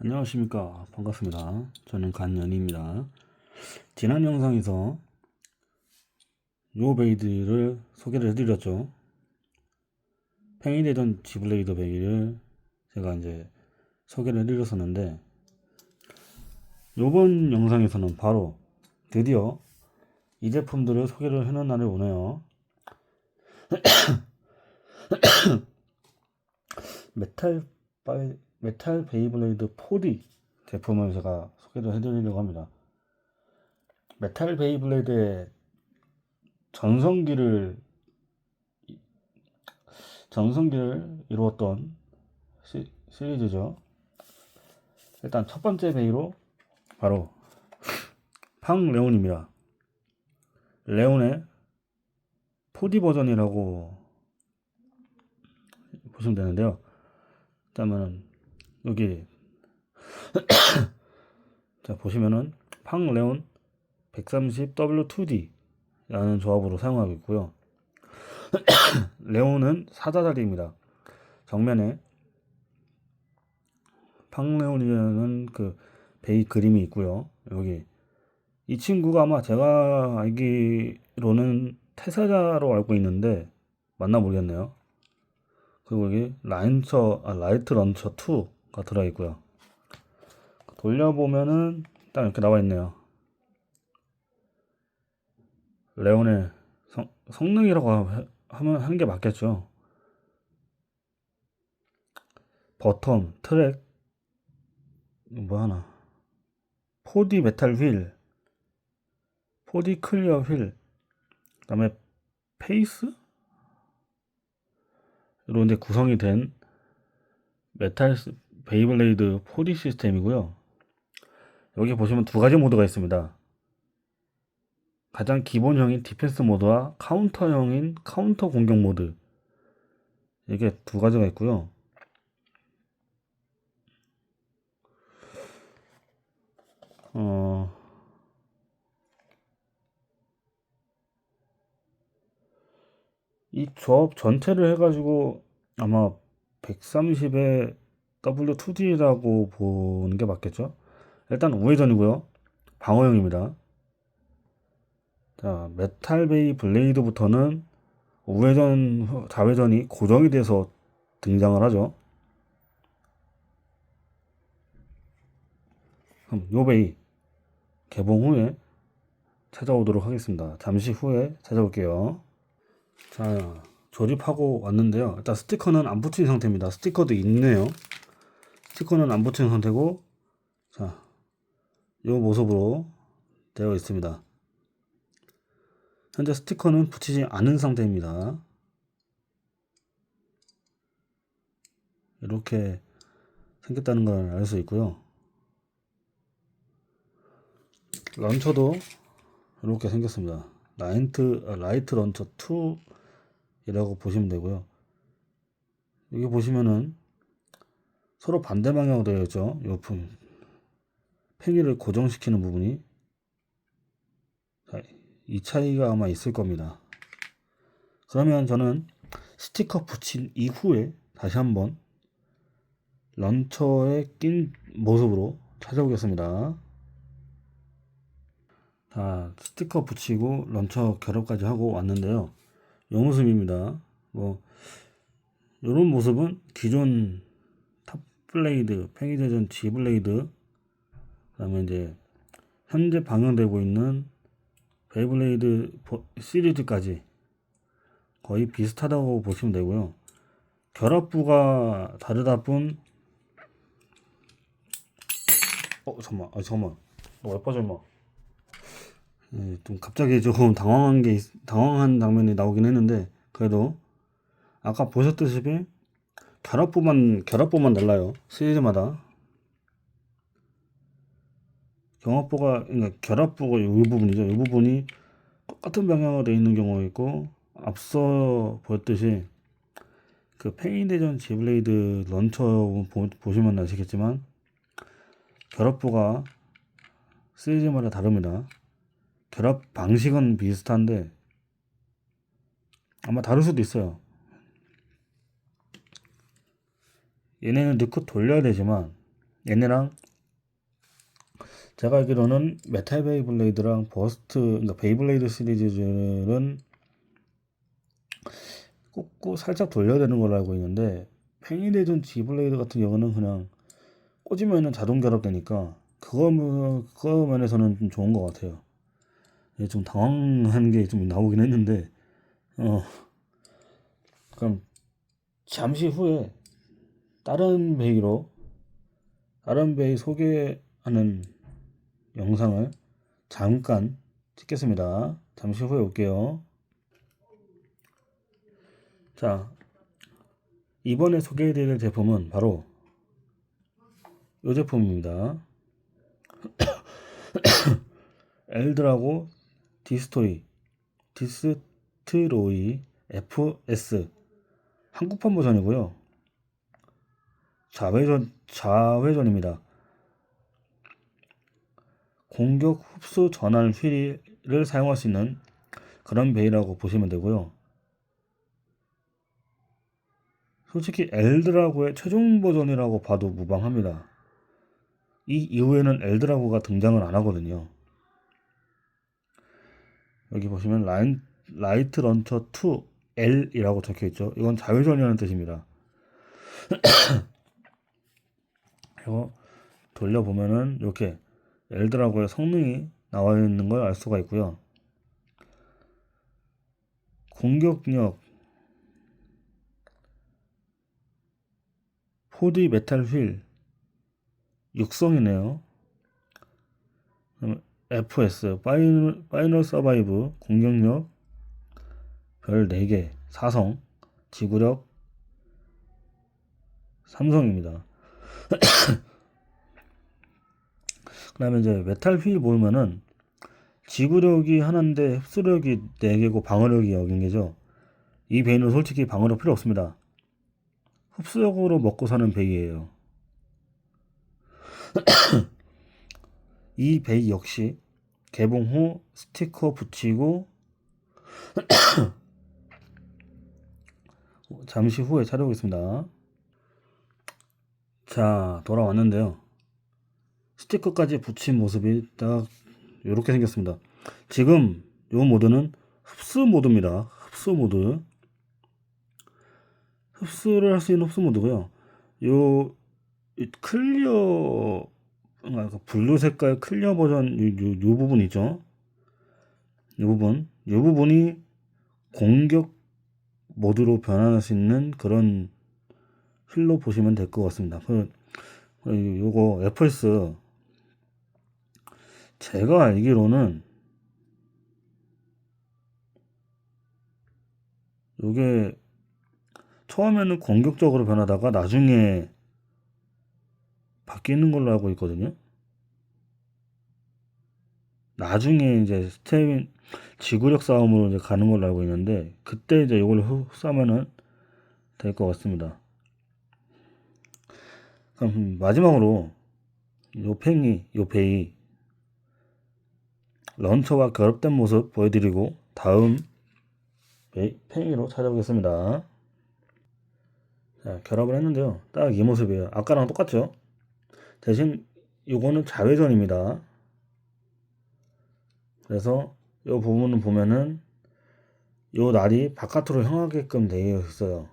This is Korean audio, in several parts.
안녕하십니까. 반갑습니다. 저는 간연입니다. 지난 영상에서 요 베이드를 소개를 해드렸죠. 팽이 되던 지블레이더 베이를 제가 이제 소개를 해드렸었는데 요번 영상에서는 바로 드디어 이 제품들을 소개를 해놓은 날이 오네요. 메탈 바이 메탈 베이블레이드 4D 제품을 제가 소개를 해드리려고 합니다. 메탈 베이블레이드의 전성기를 전성기를 이루었던 시, 시리즈죠. 일단 첫 번째 베이로 바로 팡 레온입니다. 레온의 4D 버전이라고 보시면 되는데요. 일단은 여기. 자 보시면은 팡레온 130W2D 라는 조합으로 사용하고 있고요. 레온은 사자자리입니다. 정면에 팡레온이라는 그 베이 그림이 있고요. 여기. 이 친구가 아마 제가 알기로는 태사자로 알고 있는데 맞나 모르겠네요. 그리고 여기 라인처 아, 라이트 런처 2 가 들어있고요. 돌려보면은 딱 이렇게 나와 있네요. 레온의 성, 성능이라고 하- 하면 하는 게 맞겠죠. 버텀 트랙 뭐 하나? 4D 메탈 휠 4D 클리어 휠 그 다음에 페이스? 로 이제 구성이 된 메탈 스- 베이블레이드 4D 시스템이고요. 여기 보시면 두 가지 모드가 있습니다. 가장 기본형인 디펜스 모드와 카운터형인 카운터 공격 모드. 이게 두 가지가 있고요. 어, 이 조합 전체를 해가지고 아마 130에 W2D라고 보는 게 맞겠죠? 일단 우회전이고요. 방어형입니다. 자, 메탈베이 블레이드부터는 우회전, 좌회전이 고정이 돼서 등장을 하죠. 그럼 요 베이 개봉 후에 찾아오도록 하겠습니다. 잠시 후에 찾아올게요. 자, 조립하고 왔는데요. 일단 스티커는 안 붙인 상태입니다. 스티커도 있네요. 스티커는 안 붙인 상태고, 자, 이 모습으로 되어 있습니다. 현재 스티커는 붙이지 않은 상태입니다. 이렇게 생겼다는 걸 알 수 있고요. 런처도 이렇게 생겼습니다. 라이트, 아, 라이트 런처 2 이라고 보시면 되고요. 여기 보시면은 서로 반대 방향으로 되어 있죠. 요 품- 팽이를 고정시키는 부분이 자, 이 차이가 아마 있을 겁니다. 그러면 저는 스티커 붙인 이후에 다시 한번 런처에 낀 모습으로 찾아오겠습니다. 자, 스티커 붙이고 런처 결합까지 하고 왔는데요. 요 모습입니다. 뭐 요런 모습은 기존 탑블레이드, 팽이대전 G블레이드 그 다음에 이제 현재 방영되고 있는 베이블레이드 버- 시리즈까지 거의 비슷하다고 보시면 되고요. 결합부가 다르다 뿐 어, 잠깐만. 아, 잠깐만. 너왜 빠져 임마. 예, 좀 갑자기 조금 당황한 게 있- 당황한 장면이 나오긴 했는데 그래도 아까 보셨다시 피 결합부만 결합부만 달라요. 시리즈마다. 경합부가 그러니까 결합부가 이 부분이죠. 이 부분이 똑같은 방향으로 되어 있는 경우가 있고 앞서 보였듯이 그 팽이대전 지블레이드 런처 보, 보시면 아시겠지만 결합부가 시리즈마다 다릅니다. 결합 방식은 비슷한데 아마 다를 수도 있어요. 얘네는 넣고 돌려야 되지만 얘네랑 제가 알기로는 메탈 베이블레이드랑 버스트 그러니까 베이블레이드 시리즈는 꽂고 살짝 돌려야 되는 걸로 알고 있는데 팽이레전 지블레이드 같은 경우는 그냥 꽂으면은 자동 결합되니까 그거 뭐- 그거 면에서는 좀 좋은 것 같아요. 예, 좀 당황한 게 좀 나오긴 했는데 어 그럼 잠시 후에 다른 베이로 다른 베이 소개하는 영상을 잠깐 찍겠습니다. 잠시 후에 올게요. 자, 이번에 소개해드릴 제품은 바로 이 제품입니다. 엘드라고 디스토리 디스트로이 FS 한국판 버전이고요. 자회전 자회전입니다. 공격 흡수 전환 휠을 사용할 수 있는 그런 베이라고 보시면 되고요. 솔직히 엘드라고의 최종 버전이라고 봐도 무방합니다. 이 이후에는 엘드라고가 등장을 안 하거든요. 여기 보시면 라인, 라이트 런처 2 L이라고 적혀 있죠. 이건 자회전이라는 뜻입니다. 이거 돌려보면은 이렇게 엘드라고의 성능이 나와 있는 걸 알 수가 있고요. 공격력 4D 메탈 휠 육성이네요. FS 파이널, 파이널 서바이브 공격력 별 4개 사성 지구력 삼성입니다. 그 다음에 이제 메탈 휠 보면은 지구력이 하나인데 흡수력이 4개고 방어력이 0개죠. 이 베이는 솔직히 방어력 필요 없습니다. 흡수력으로 먹고 사는 베이예요. 이 베이 역시 개봉 후 스티커 붙이고 잠시 후에 촬영하겠습니다. 자, 돌아왔는데요. 스티커까지 붙인 모습이 딱 이렇게 생겼습니다. 지금 이 모드는 흡수 모드입니다. 흡수 모드. 흡수를 할 수 있는 흡수 모드고요. 요, 이 클리어, 아, 그 블루 색깔 클리어 버전 요, 요, 요 부분 있죠? 이 부분. 이 부분이 공격 모드로 변환할 수 있는 그런 휠로 보시면 될 것 같습니다. 그, 그 요거 FS 제가 알기로는 요게 처음에는 공격적으로 변하다가 나중에 바뀌는 걸로 알고 있거든요. 나중에 이제 스테인 지구력 싸움으로 이제 가는 걸로 알고 있는데 그때 이제 이걸 흡수하면은 될 것 같습니다. 그럼 마지막으로 요 팽이, 요 베이 런처와 결합된 모습 보여드리고 다음 베이, 팽이로 찾아보겠습니다. 자, 결합을 했는데요. 딱 이 모습이에요. 아까랑 똑같죠? 대신 요거는 자회전입니다. 그래서 요 부분을 보면은 요 날이 바깥으로 향하게끔 되어 있어요.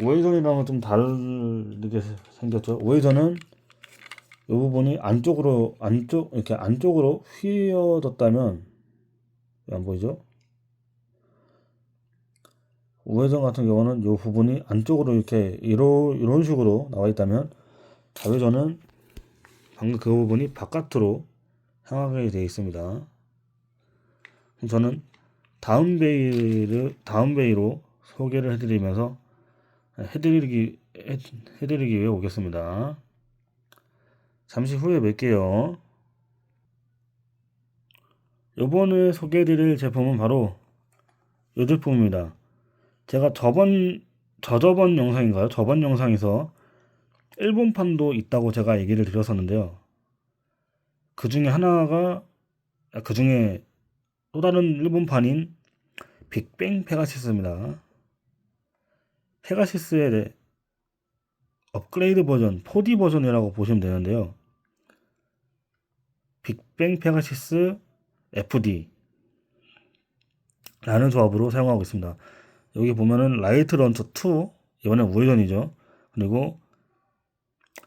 우회전이랑은 좀 다르게 생겼죠. 우회전은 이 부분이 안쪽으로 안쪽 이렇게 안쪽으로 휘어졌다면 안 보이죠? 우회전 같은 경우는 이 부분이 안쪽으로 이렇게 이런 이런 식으로 나와 있다면 좌회전은 방금 그 부분이 바깥으로 향하게 되어 있습니다. 저는 다운 베이를 다운 베이로 소개를 해드리면서 해드리기 해, 해드리기 위해 오겠습니다. 잠시 후에 뵐게요. 이번에 소개해드릴 제품은 바로 이 제품입니다. 제가 저번 저저번 영상인가요? 저번 영상에서 일본판도 있다고 제가 얘기를 드렸었는데요. 그 중에 하나가 그 중에 또 다른 일본판인 빅뱅 페가시스입니다. 페가시스의 업그레이드 버전 4D 버전이라고 보시면 되는데요. 빅뱅 페가시스 FD 라는 조합으로 사용하고 있습니다. 여기 보면은 라이트 런처 2 이번엔 우회전이죠. 그리고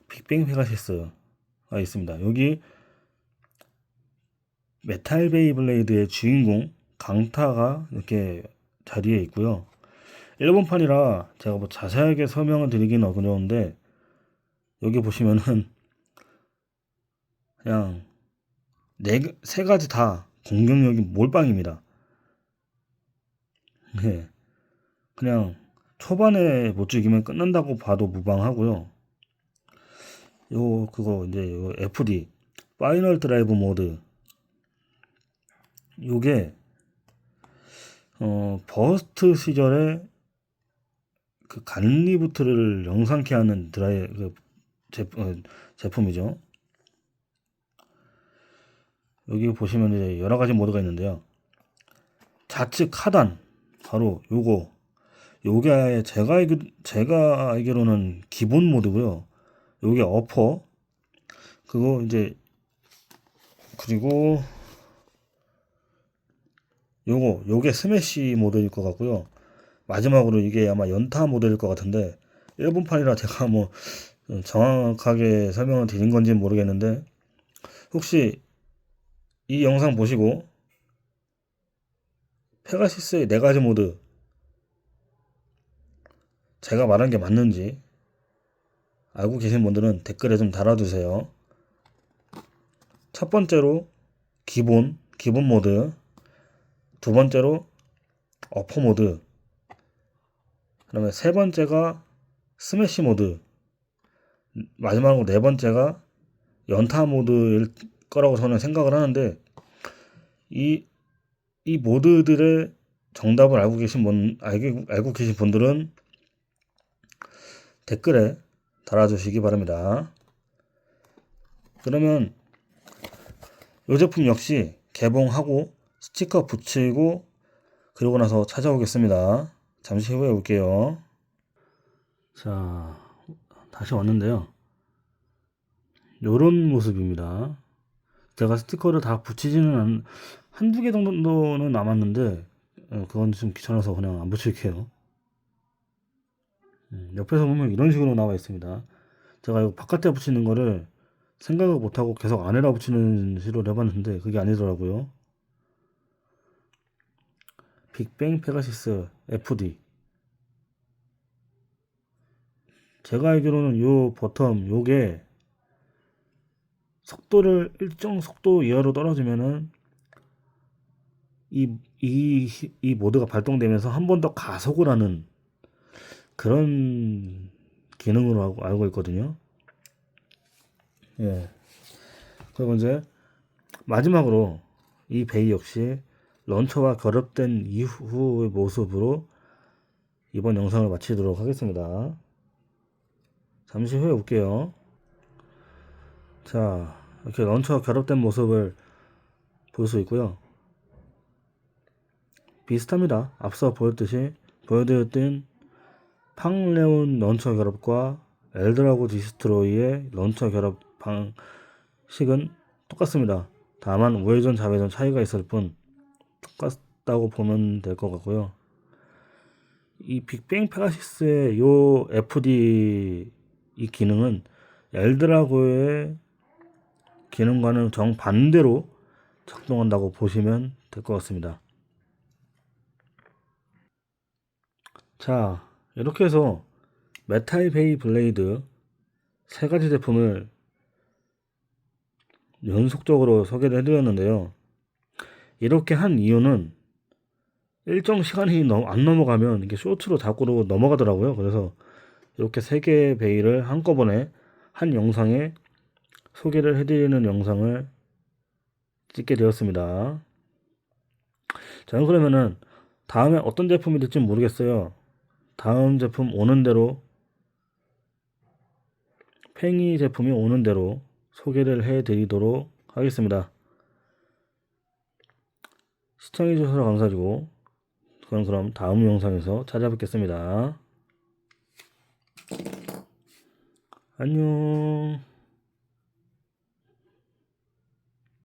빅뱅 페가시스가 있습니다. 여기 메탈 베이블레이드의 주인공 강타가 이렇게 자리에 있고요. 일본판이라 제가 뭐 자세하게 설명을 드리기는 어려운데 여기 보시면은 그냥 네 세 가지 다 공격력이 몰빵입니다. 네. 그냥 초반에 못 죽이면 끝난다고 봐도 무방하고요. 요 그거 이제 요 FD 파이널 드라이브 모드 요게 어 버스트 시절에 그 간리부트를 영상케 하는 드라이 그 제품 어, 제품이죠. 여기 보시면 이제 여러 가지 모드가 있는데요. 좌측 하단 바로 요거 요게 제가 알기 제가 알기로는 기본 모드고요. 요게 어퍼 그거 이제 그리고 요거 요게 스매시 모드일 것 같고요. 마지막으로 이게 아마 연타 모드일 것 같은데 일본판이라 제가 뭐 정확하게 설명을 드린 건지 는 모르겠는데 혹시 이 영상 보시고 페가시스의 네 가지 모드 제가 말한 게 맞는지 알고 계신 분들은 댓글에 좀 달아주세요. 첫 번째로 기본 기본 모드 두 번째로 어퍼 모드 그다음에 세 번째가 스매시 모드 마지막으로 네 번째가 연타 모드일 거라고 저는 생각을 하는데 이, 이 모드들의 정답을 알고 계신 분 알고, 알고 계신 분들은 댓글에 달아주시기 바랍니다. 그러면 이 제품 역시 개봉하고 스티커 붙이고 그러고 나서 찾아오겠습니다. 잠시 후에 올게요. 자, 다시 왔는데요. 요런 모습입니다. 제가 스티커를 다 붙이지는 않, 한두 개 정도는 남았는데, 어, 그건 좀 귀찮아서 그냥 안 붙일게요. 음, 옆에서 보면 이런 식으로 나와 있습니다. 제가 이거 바깥에 붙이는 거를 생각을 못하고 계속 안에다 붙이는 시도를 해봤는데, 그게 아니더라고요. 빅뱅 페가시스 FD 제가 알기로는 요 버텀 요게 속도를 일정 속도 이하로 떨어지면은 이, 이, 이 모드가 발동되면서 한 번 더 가속을 하는 그런 기능으로 알고, 있거든요. 예. 그리고 이제 마지막으로 이 베이 역시 런처와 결합된 이후의 모습으로 이번 영상을 마치도록 하겠습니다. 잠시 후에 올게요. 자, 이렇게 런처와 결합된 모습을 볼 수 있고요. 비슷합니다. 앞서 보였듯이 보여드렸던 팡레온 런처 결합과 엘드라고 디스트로이의 런처 결합 방식은 똑같습니다. 다만 우회전 좌회전 차이가 있을 뿐 똑같다고 보면 될 것 같고요. 이 빅뱅 페가시스의 요 FD 이 기능은 엘드라고의 기능과는 정반대로 작동한다고 보시면 될 것 같습니다. 자, 이렇게 해서 메탈 베이 블레이드 세 가지 제품을 연속적으로 소개를 해드렸는데요. 이렇게 한 이유는 일정 시간이 안 넘어가면 이게 쇼트로 자꾸 넘어가더라고요. 그래서 이렇게 세 개의 베이를 한꺼번에 한 영상에 소개를 해드리는 영상을 찍게 되었습니다. 자, 그러면은 다음에 어떤 제품이 될지 모르겠어요. 다음 제품 오는 대로 팽이 제품이 오는 대로 소개를 해드리도록 하겠습니다. 시청해주셔서 감사드리고 그럼 그럼 다음 영상에서 찾아뵙겠습니다. 안녕.